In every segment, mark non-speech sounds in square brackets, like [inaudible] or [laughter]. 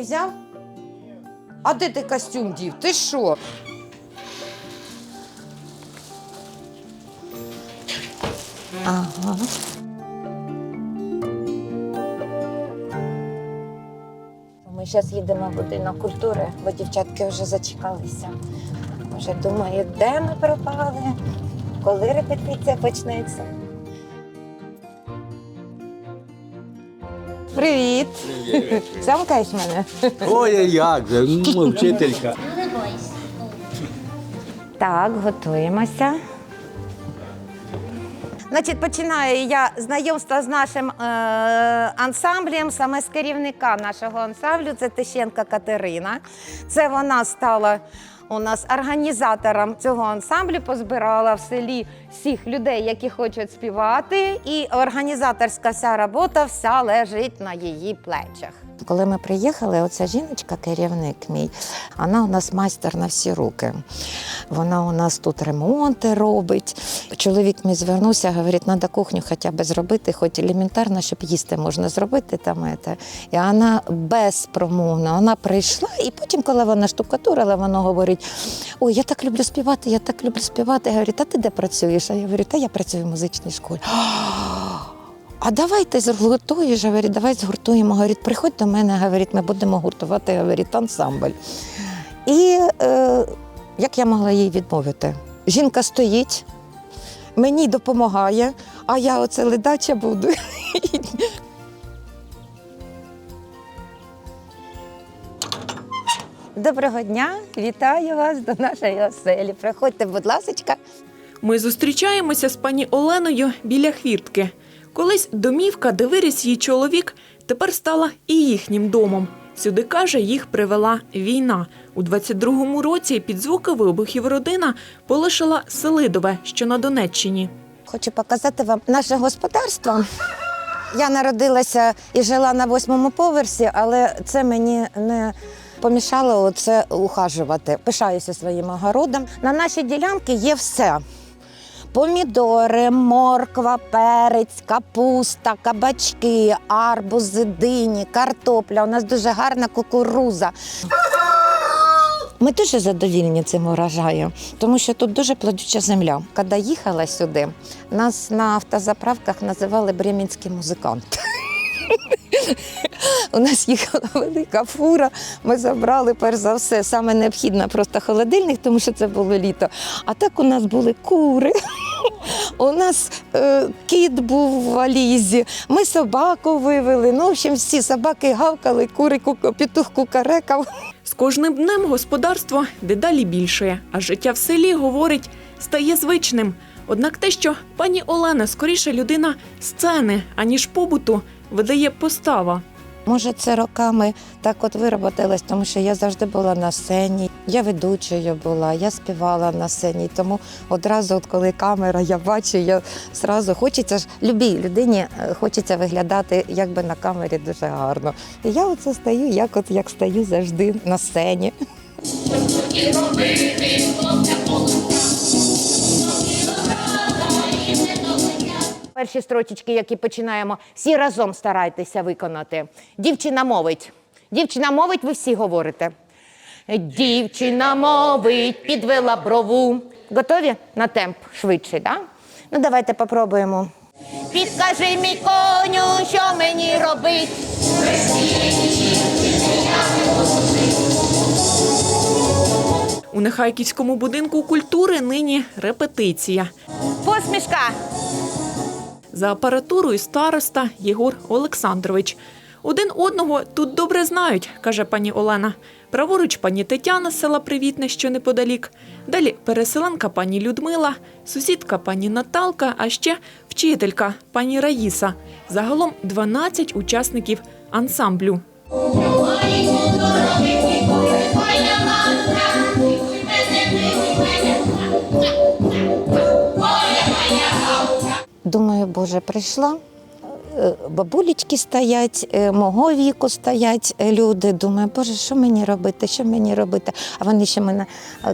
не взяв? А де ти костюм дів? Ти що? Ага. Ми зараз їдемо в будинок культури, бо дівчатки вже зачекалися. Вже думаю, де ми пропали, коли репетиція почнеться. Привіт! Замкаєш мене? Ой, як же, ну, вчителька. Так, готуємося. Значить, починаю я знайомство з нашим е, ансамблем, саме з керівника нашого ансамблю, це Тищенка Катерина. Це вона стала у нас організатором цього ансамблю, позбирала в селі всіх людей, які хочуть співати. І організаторська вся робота вся лежить на її плечах. Коли ми приїхали, оця жіночка, керівник мій, вона у нас майстер на всі руки. Вона у нас тут ремонти робить. Чоловік мій звернувся, говорить, треба кухню хоча б зробити, хоч елементарно, щоб їсти можна зробити там. це». І вона безпромовно, вона прийшла, і потім, коли вона штукатурила, вона говорить: ой, я так люблю співати, я так люблю співати. Я говорю, а ти де працюєш? А я говорю, та я працюю в музичній школі. А давай ти згуртуєш, говорить, давай згуртуємо. Говорить, приходь до мене, говорить, ми будемо гуртувати, говорить, ансамбль. І е, як я могла їй відмовити? Жінка стоїть, мені допомагає, а я оце ледача буду. Доброго дня, вітаю вас до нашої оселі. Приходьте, будь ласка. Ми зустрічаємося з пані Оленою біля хвіртки. Колись домівка, де виріс її чоловік, тепер стала і їхнім домом. Сюди каже, їх привела війна. У 22-му році під звуки вибухів родина полишила Селидове, що на Донеччині. Хочу показати вам наше господарство. Я народилася і жила на восьмому поверсі, але це мені не помішало оце ухажувати. Пишаюся своїм огородом. На нашій ділянці є все. Помідори, морква, перець, капуста, кабачки, арбузи, дині, картопля. У нас дуже гарна кукуруза. Ми дуже задовільні цим урожаєм, тому що тут дуже плодюча земля. Коли їхала сюди, нас на автозаправках називали бремінські музиканти. У нас їхала велика фура. Ми забрали перш за все саме необхідне просто холодильник, тому що це було літо. А так у нас були кури. У нас е, кіт був в валізі, ми собаку вивели. Ну, в общем, всі собаки гавкали, кури, ку- петух кукарекав. З кожним днем господарство дедалі більшає, а життя в селі, говорить, стає звичним. Однак те, що пані Олена скоріше людина сцени, аніж побуту, видає постава. Може, це роками так от вироботилось, тому що я завжди була на сцені. Я ведучою була, я співала на сцені. Тому одразу, от коли камера, я бачу, я зразу хочеться ж любій людині е, хочеться виглядати якби на камері дуже гарно. І я оце стою, як от як стою завжди на сцені. Перші строчечки, які починаємо, всі разом старайтеся виконати. Дівчина мовить. Дівчина мовить, ви всі говорите. Дівчина мовить, підвела брову. Готові на темп швидше, так? Да? Ну, давайте попробуємо. Підкажи мій коню, що мені робить. У Нехайківському будинку культури нині репетиція. Посмішка. За апаратурою староста Єгор Олександрович. Один одного тут добре знають, каже пані Олена. Праворуч пані Тетяна з села Привітне, що неподалік. Далі переселенка пані Людмила, сусідка пані Наталка, а ще вчителька пані Раїса. Загалом 12 учасників ансамблю. Думаю, Боже, прийшла е, бабулечки стоять, е, мого віку стоять е, люди. Думаю, боже, що мені робити, що мені робити? А вони ще мене,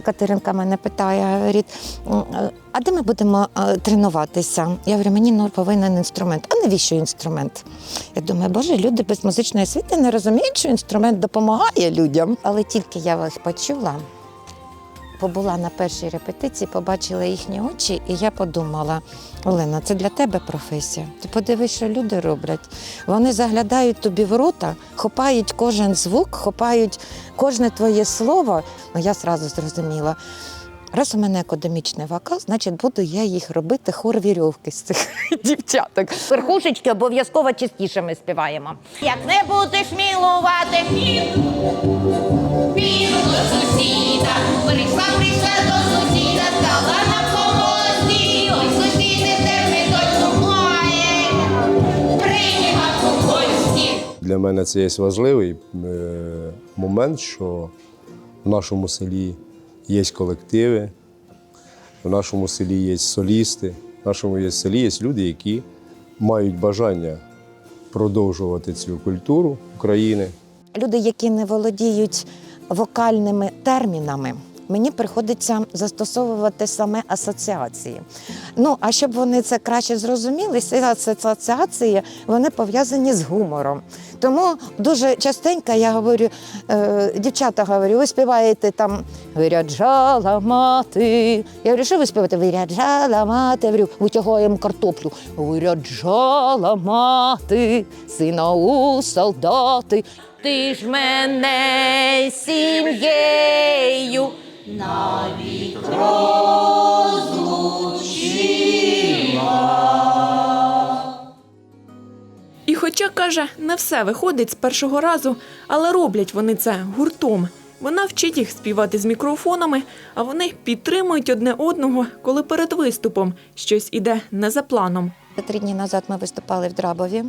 Катеринка мене питає, говорить, а де ми будемо тренуватися? Я говорю, мені ну, повинен інструмент. А навіщо інструмент? Я думаю, боже, люди без музичної освіти не розуміють, що інструмент допомагає людям. Але тільки я їх почула, побула на першій репетиції, побачила їхні очі, і я подумала: Олена, це для тебе професія. Ти подивись, що люди роблять. Вони заглядають тобі в рота, хопають кожен звук, хопають кожне твоє слово. Ну я зразу зрозуміла. Раз у мене академічний вокал, значить буду я їх робити хор вірьовки з цих [laughs] дівчаток. Верхушечки обов'язково частіше ми співаємо. Як не будеш мілувати, Для мене це є важливий е, момент, що в нашому селі є колективи, в нашому селі є солісти, в нашому селі є люди, які мають бажання продовжувати цю культуру України. люди, які не володіють вокальними термінами. Мені приходиться застосовувати саме асоціації. Ну а щоб вони це краще зрозуміли, ці асоціації вони пов'язані з гумором. Тому дуже частенько я говорю, е, дівчата говорю, ви співаєте там виряджала мати. Я говорю, що ви співаєте? Виряджала мати. Я говорю, витягаємо картоплю. Виряджала мати, сина у солдати. Ти ж мене сім'єю навіть І хоча каже, не все виходить з першого разу, але роблять вони це гуртом. Вона вчить їх співати з мікрофонами, а вони підтримують одне одного, коли перед виступом щось іде не за планом. Три дні назад ми виступали в Драбові,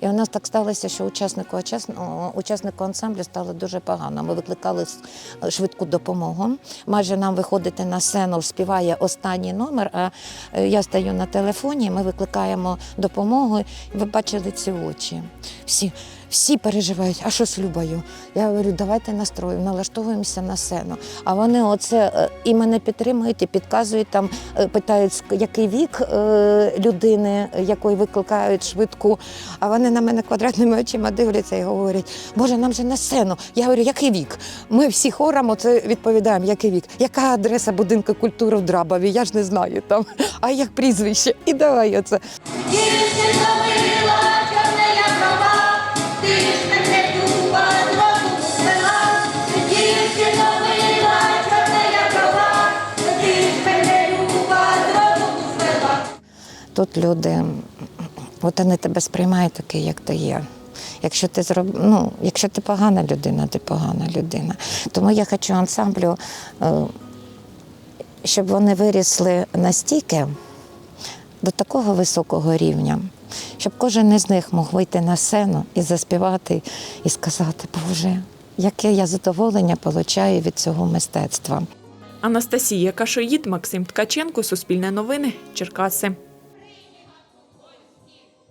і у нас так сталося, що учаснику, учаснику, ансамблю стало дуже погано. Ми викликали швидку допомогу. Майже нам виходити на сцену, співає останній номер. А е, я стою на телефоні, ми викликаємо допомогу. Ви бачили ці очі. Всі, всі переживають, а що з Любою? Я говорю, давайте настроїмо, налаштовуємося на сцену. А вони оце е, і мене підтримують, і підказують там, е, питають, який вік е, людини, якої викликають швидку. А вони на мене квадратними очима дивляться і говорять: Боже, нам же на сцену. Я говорю, який вік? Ми всі хором оце відповідаємо, який вік, яка адреса будинку культури в Драбові? Я ж не знаю там. [laughs] А як прізвище? І давай оце. Тут люди, от вони тебе сприймають такий, як ти є. Якщо ти зроб... ну, якщо ти погана людина, ти погана людина. Тому я хочу ансамблю, е, щоб вони вирісли настільки до такого високого рівня, щоб кожен із них мог вийти на сцену і заспівати, і сказати, Боже, яке я задоволення получаю від цього мистецтва. Анастасія Кашоїд, Максим Ткаченко, Суспільне новини, Черкаси.